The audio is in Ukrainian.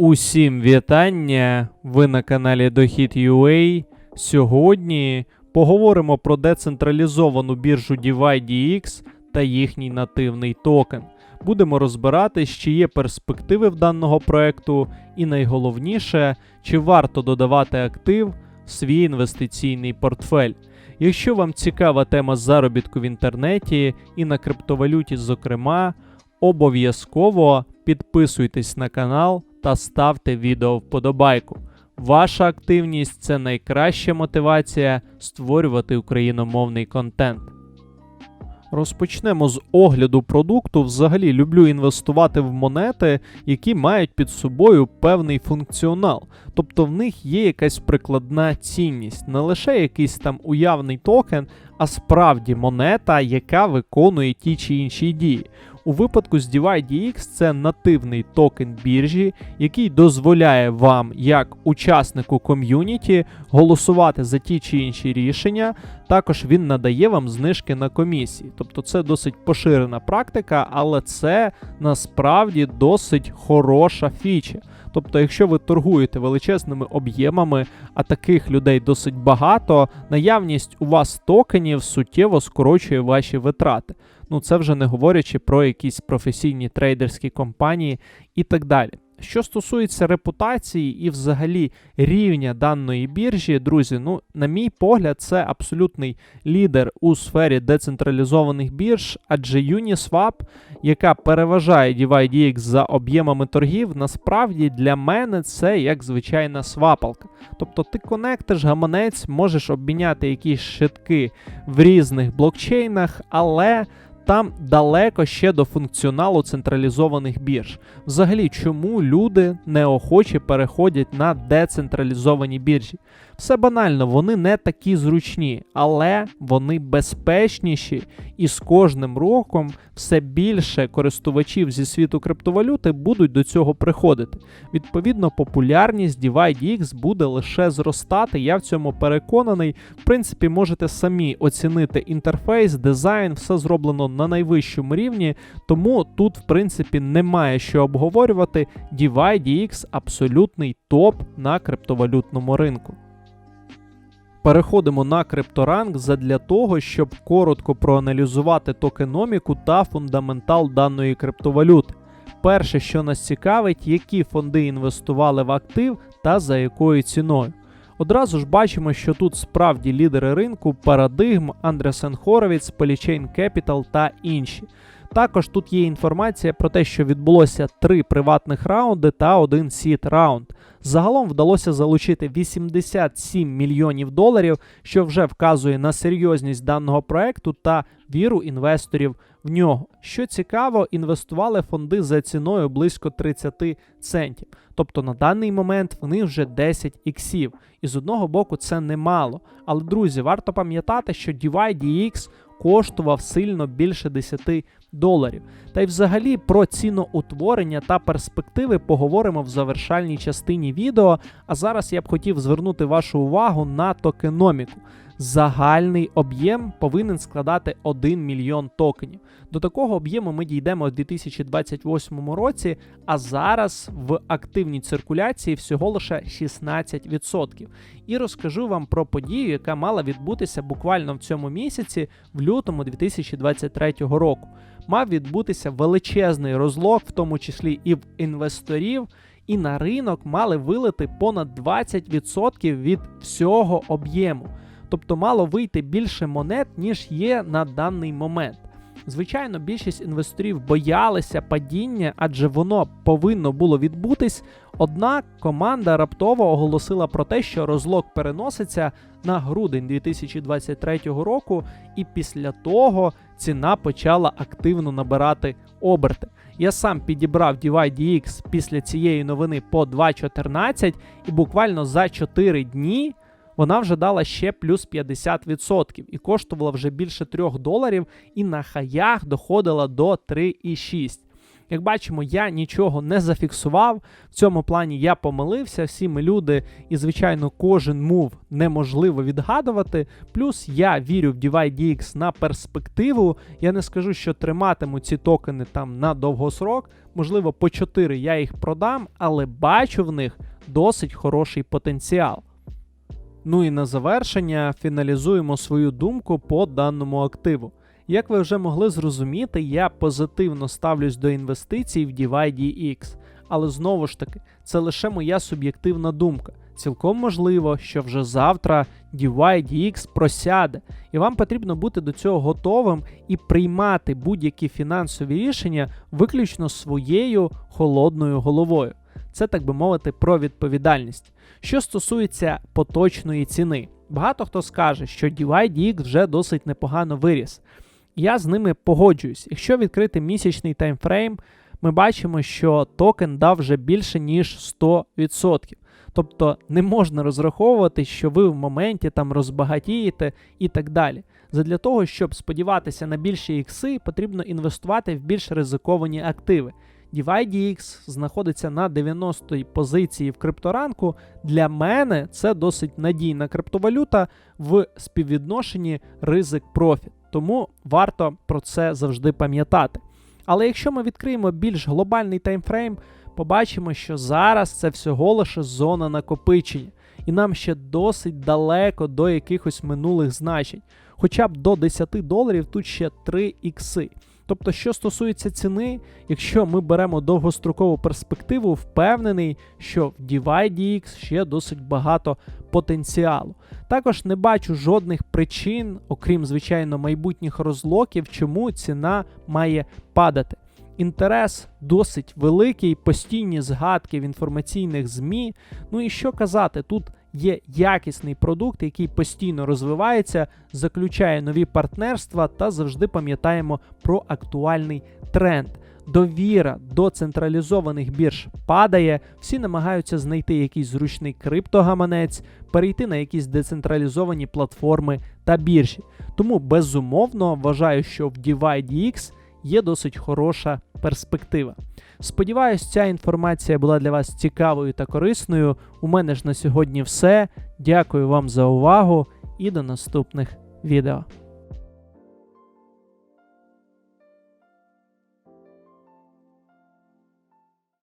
Усім вітання! Ви на каналі Дохід.ua. Сьогодні поговоримо про децентралізовану біржу DivideX та їхній нативний токен. Будемо розбиратись, чи є перспективи в даного проекту, і найголовніше, чи варто додавати актив в свій інвестиційний портфель. Якщо вам цікава тема заробітку в інтернеті і на криптовалюті, зокрема, обов'язково підписуйтесь на канал та ставте відео вподобайку. Ваша активність це найкраща мотивація створювати україномовний контент. Розпочнемо з огляду продукту. Взагалі люблю інвестувати в монети, які мають під собою певний функціонал. Тобто в них є якась прикладна цінність, не лише якийсь там уявний токен, а справді монета, яка виконує ті чи інші дії. У випадку з DivideX це нативний токен біржі, який дозволяє вам, як учаснику ком'юніті, голосувати за ті чи інші рішення. Також він надає вам знижки на комісії. Тобто це досить поширена практика, але це насправді досить хороша фіча. Тобто, якщо ви торгуєте величезними об'ємами, а таких людей досить багато, наявність у вас токенів суттєво скорочує ваші витрати. Ну це вже не говорячи про якісь професійні трейдерські компанії і так далі. Що стосується репутації і взагалі рівня даної біржі, друзі, ну, на мій погляд, це абсолютний лідер у сфері децентралізованих бірж, адже Uniswap, яка переважає DivideX за об'ємами торгів, насправді для мене це як звичайна свапалка. Тобто ти конектиш гаманець, можеш обміняти якісь шитки в різних блокчейнах, але там далеко ще до функціоналу централізованих бірж. Взагалі, чому люди неохоче переходять на децентралізовані біржі? Все банально, вони не такі зручні, але вони безпечніші, і з кожним роком все більше користувачів зі світу криптовалюти будуть до цього приходити. Відповідно, популярність DivideX буде лише зростати. Я в цьому переконаний. В принципі, можете самі оцінити інтерфейс, дизайн, все зроблено на найвищому рівні, тому тут, в принципі, немає що обговорювати. DivideX абсолютний топ на криптовалютному ринку. Переходимо на крипторанк задля того, щоб коротко проаналізувати токеноміку та фундаментал даної криптовалюти. Перше, що нас цікавить, які фонди інвестували в актив та за якою ціною. Одразу ж бачимо, що тут справді лідери ринку, Paradigm, Andresen Horowitz, Polychain Capital та інші. Також тут є інформація про те, що відбулося три приватних раунди та один сіт раунд. Загалом вдалося залучити 87 мільйонів доларів, що вже вказує на серйозність даного проекту та віру інвесторів в нього. Що цікаво, інвестували фонди за ціною близько 30 центів. Тобто на даний момент вони вже 10 іксів. І з одного боку це немало. Але друзі, варто пам'ятати, що DivideX коштував сильно більше 10 доларів. Та й взагалі про ціноутворення та перспективи поговоримо в завершальній частині відео. А зараз я б хотів звернути вашу увагу на токеноміку. Загальний об'єм повинен складати 1 мільйон токенів. До такого об'єму ми дійдемо у 2028 році, а зараз в активній циркуляції всього лише 16%. І розкажу вам про подію, яка мала відбутися буквально в цьому місяці, в лютому 2023 року. Мав відбутися величезний розлог, в тому числі і в інвесторів. І на ринок мали вилити понад 20% від всього об'єму. Тобто мало вийти більше монет, ніж є на даний момент. Звичайно, більшість інвесторів боялися падіння, адже воно повинно було відбутись. Однак команда раптово оголосила про те, що розлог переноситься на грудень 2023 року, і після того ціна почала активно набирати оберти. Я сам підібрав DivideX після цієї новини по 2.14 і буквально за 4 дні вона вже дала ще плюс 50% і коштувала вже більше 3 доларів, і на хаях доходила до 3,6. Як бачимо, я нічого не зафіксував. В цьому плані я помилився. Всі ми люди, і звичайно, кожен мув неможливо відгадувати. Плюс я вірю в DYDX на перспективу. Я не скажу, що триматиму ці токени там на довгосрок. Можливо, по 4 я їх продам, але бачу в них досить хороший потенціал. Ну і на завершення фіналізуємо свою думку по даному активу. Як ви вже могли зрозуміти, я позитивно ставлюсь до інвестицій в DYDX, але знову ж таки, це лише моя суб'єктивна думка. Цілком можливо, що вже завтра DYDX просяде, і вам потрібно бути до цього готовим і приймати будь-які фінансові рішення виключно своєю холодною головою. Це, так би мовити, про відповідальність. Що стосується поточної ціни, багато хто скаже, що DYDX вже досить непогано виріс. Я з ними погоджуюсь. Якщо відкрити місячний таймфрейм, ми бачимо, що токен дав вже більше ніж 100%. Тобто не можна розраховувати, що ви в моменті там розбагатієте і так далі. Задля того, щоб сподіватися на більші ікси, потрібно інвестувати в більш ризиковані активи. DYDX знаходиться на 90-й позиції в крипторанку. Для мене це досить надійна криптовалюта в співвідношенні ризик-профіт. Тому варто про це завжди пам'ятати. Але якщо ми відкриємо більш глобальний таймфрейм, побачимо, що зараз це всього лише зона накопичення, і нам ще досить далеко до якихось минулих значень. Хоча б до 10 доларів тут ще 3 ікси. Тобто, що стосується ціни, якщо ми беремо довгострокову перспективу, впевнений, що в DYDX ще досить багато потенціалу. Також не бачу жодних причин, окрім звичайно майбутніх розлоків, чому ціна має падати. Інтерес досить великий, постійні згадки в інформаційних ЗМІ. Ну і що казати, тут є якісний продукт, який постійно розвивається, заключає нові партнерства та завжди пам'ятаємо про актуальний тренд. Довіра до централізованих бірж падає, всі намагаються знайти якийсь зручний криптогаманець, перейти на якісь децентралізовані платформи та біржі. Тому безумовно вважаю, що в DivideX є досить хороша перспектива. Сподіваюсь, ця інформація була для вас цікавою та корисною. У мене ж на сьогодні все. Дякую вам за увагу і до наступних відео.